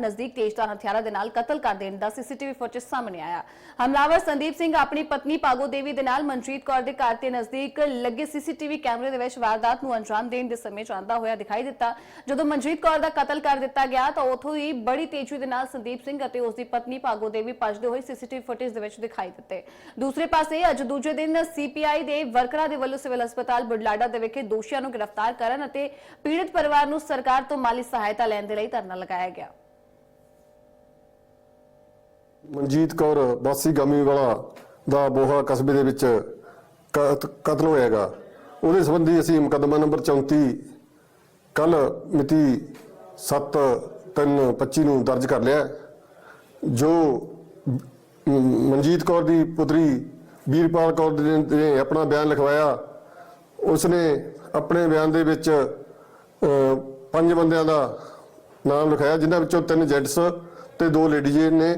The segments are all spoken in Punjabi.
ਨਜ਼ਦੀਕ ਤੇਜ਼ਧਾਰ ਹਥਿਆਰਾਂ ਦੇ ਨਾਲ ਕਤਲ ਕਰ ਦੇਣ ਦਾ ਸੀਸੀਟੀਵੀ ਫੁਟੇਜ ਸਾਹਮਣੇ ਆਇਆ। ਹਮਲਾਵਰ ਸੰਦੀਪ ਸਿੰਘ ਆਪਣੀ ਪਤਨੀ ਪਾਗੋ ਦੇਵੀ ਦੇ ਨਾਲ ਮਨਜੀਤ ਕੌਰ ਦੇ ਘਰ ਤੇ ਨਜ਼ਦੀਕ ਲੱਗੇ ਸੀਸੀਟੀਵੀ ਕੈਮਰੇ ਦੇ ਵਿੱਚ ਵਾਰਦਾਤ ਨੂੰ ਅੰਜਾਮ ਦੇਣ ਦੇ ਸਮੇਂ ਜਾਂਦਾ ਹੋਇਆ ਦਿਖਾਈ ਦਿੱਤਾ। ਜਦੋਂ ਮਨਜੀਤ ਕੌਰ ਦਾ ਕਤਲ ਕਰ ਦਿੱਤਾ ਗਿਆ ਤਾਂ ਉਥੋਂ ਹੀ ਬੜੀ ਤੇਜ਼ੀ ਦੇ ਨਾਲ ਸੰਦੀਪ ਸਿੰਘ ਅਤੇ ਉਸ ਦੀ ਪਤਨੀ ਪਾਗੋ ਦੇਵੀ ਭੱਜਦੇ ਹੋਏ ਸੀਸੀਟੀਵੀ ਫੁਟੇਜ ਦੇ ਵਿੱਚ ਦਿਖਾਈ ਦਿੱਤੇ। ਦੂਸਰੇ ਪਾਸੇ ਅੱਜ ਦੂਜੇ ਦਿਨ ਸੀਪੀਆਈ ਦੇ ਵਰਕਰਾਂ ਦੇ ਵੱਲੋਂ ਸਿਵਲ ਹਸਪਤਾਲ ਬੁਢਲਾਡਾ ਦੇ ਵਿਖੇ ਦੋਸ਼ੀਆਂ ਨੂੰ ਗ੍ਰਿਫਤਾਰ ਕਰਨ ਅਤੇ ਪੀੜਤ ਪਰਿਵਾਰ ਨੂੰ ਸਰਕਾਰ ਤੋਂ ਮਾਲੀ ਸਹਾਇਤਾ ਲੈਣ ਦੇ ਲਈ ਧਰਨਾ ਲਗਾਇਆ ਗਿਆ। ਮਨਜੀਤ ਕੌਰ ਵਾਸੀ ਗਾਮੀ ਵਾਲਾ ਦਾ ਬੋਹਾ ਕਸਬੇ ਦੇ ਵਿੱਚ ਕਤ- ਕਤਲ ਹੋਇਆਗਾ। ਉਹਦੇ ਸੰਬੰਧੀ ਅਸੀਂ ਮੁਕੱਦਮਾ ਨੰਬਰ 34 ਕੱਲ ਮਿਤੀ 7/3/25 ਨੂੰ ਦਰਜ ਕਰ ਲਿਆ ਜੋ ਮਨਜੀਤ ਕੌਰ ਦੀ ਪੁੱਤਰੀ ਵੀਰਪਾਲ ਕੌਰ ਨੇ ਆਪਣਾ ਬਿਆਨ ਲਿਖਵਾਇਆ, ਉਸਨੇ ਆਪਣੇ ਬਿਆਨ ਦੇ ਵਿੱਚ ਪੰਜ ਬੰਦਿਆਂ ਦਾ ਨਾਮ ਲਿਖਾਇਆ, ਜਿਨ੍ਹਾਂ ਵਿੱਚੋਂ ਤਿੰਨ ਜੈਂਟਸ ਤੇ ਦੋ ਲੇਡੀਜ਼ ਨੇ।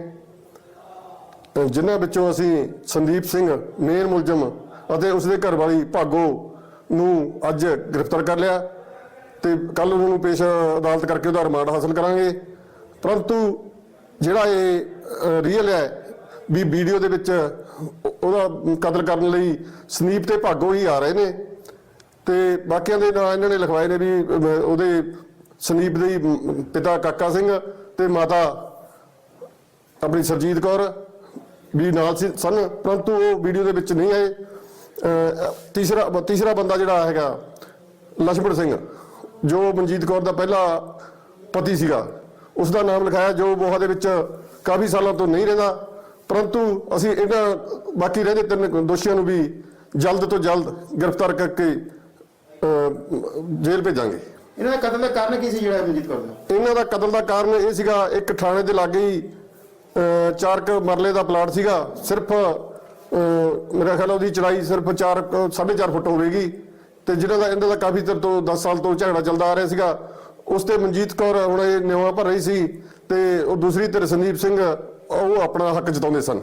ਜਿਨ੍ਹਾਂ ਵਿੱਚੋਂ ਅਸੀਂ ਸੰਦੀਪ ਸਿੰਘ, ਮੇਨ ਮੁਲਜ਼ਮ ਅਤੇ ਉਸਦੇ ਘਰ ਵਾਲੀ ਭਾਗੋ ਨੂੰ ਅੱਜ ਗ੍ਰਿਫਤਾਰ ਕਰ ਲਿਆ ਤੇ ਕੱਲ ਉਹਨਾਂ ਨੂੰ ਪੇਸ਼ ਅਦਾਲਤ ਕਰਕੇ ਉਹਦਾ ਰਿਮਾਂਡ ਹਾਸਲ ਕਰਾਂਗੇ। ਪਰੰਤੂ ਜਿਹੜਾ ਇਹ ਰੀਅਲ ਹੈ ਵੀ ਵੀਡੀਓ ਦੇ ਵਿੱਚ ਉਹਦਾ ਕਤਲ ਕਰਨ ਲਈ ਸੰਦੀਪ ਤੇ ਭਾਗੋ ਹੀ ਆ ਰਹੇ ਨੇ ਤੇ ਬਾਕੀਆਂ ਦੇ ਨਾਂ ਇਹਨਾਂ ਨੇ ਲਿਖਵਾਏ ਨੇ ਵੀ ਉਹਦੇ ਸੰਦੀਪ ਦੇ ਪਿਤਾ ਕਾਕਾ ਸਿੰਘ ਤੇ ਮਾਤਾ ਆਪਣੀ ਸਰਜੀਤ ਕੌਰ। ਵੀ ਨਾਲ ਸੀ ਸਨ ਪਰੰਤੂ ਉਹ ਵੀਡੀਓ ਦੇ ਵਿੱਚ ਨਹੀਂ ਆਏ। ਤੀਸਰਾ ਤੀਸਰਾ ਬੰਦਾ ਜਿਹੜਾ ਹੈਗਾ ਲਛਮਣ ਸਿੰਘ ਜੋ ਮਨਜੀਤ ਕੌਰ ਦਾ ਪਹਿਲਾ ਪਤੀ ਸੀਗਾ। ਉਸ ਦਾ ਨਾਮ ਲਿਖਾਇਆ ਜੋ ਬੋਹਾ ਦੇ ਵਿੱਚ ਕਾਫੀ ਸਾਲਾਂ ਤੋਂ ਨਹੀਂ ਰਹਿੰਦਾ। ਪਰੰਤੂ ਅਸੀਂ ਇਹਨਾਂ ਬਾਕੀ ਰਹਿੰਦੇ ਤਿੰਨ ਦੋਸ਼ੀਆਂ ਨੂੰ ਵੀ ਜਲਦ ਤੋਂ ਜਲਦ ਗ੍ਰਿਫਤਾਰ ਕਰਕੇ ਜੇਲ੍ਹ ਭੇਜਾਂਗੇ। ਇਹਨਾਂ ਦਾ ਕਤਲ ਦਾ ਕਾਰਨ ਕੀ ਸੀ ਜਿਹੜਾ ਮਨਜੀਤ ਕੌਰ ਦਾ? ਇਹਨਾਂ ਦਾ ਕਤਲ ਦਾ ਕਾਰਨ ਇਹ ਸੀਗਾ ਇੱਕ ਥਾਣੇ ਦੇ ਲਾਗੇ ਹੀ ਚਾਰ ਕੁ ਮਰਲੇ ਦਾ ਪਲਾਟ ਸੀਗਾ। ਸਿਰਫ ਮੇਰਾ ਖਿਆਲ ਉਹਦੀ ਚੜਾਈ ਸਿਰਫ 4 4.5 ਫੁੱਟ ਹੋਵੇਗੀ। ਤੇ ਜਿਹਨਾਂ ਦਾ ਇਹਨਾਂ ਦਾ ਕਾਫੀ ਚਿਰ ਤੋਂ 10 ਸਾਲ ਤੋਂ ਝਗੜਾ ਚੱਲਦਾ ਆ ਰਿਹਾ ਸੀਗਾ। ਉਸ ਤੇ ਮਨਜੀਤ ਕੌਰ ਹੁਣ ਇਹ ਨਿਵਾ ਭਰ ਰਹੀ ਸੀ ਤੇ ਉਹ ਦੂਸਰੀ ਧਿਰ ਸੰਦੀਪ ਸਿੰਘ, ਉਹ ਆਪਣਾ ਹੱਕ ਜਤਾਉਂਦੇ ਸਨ।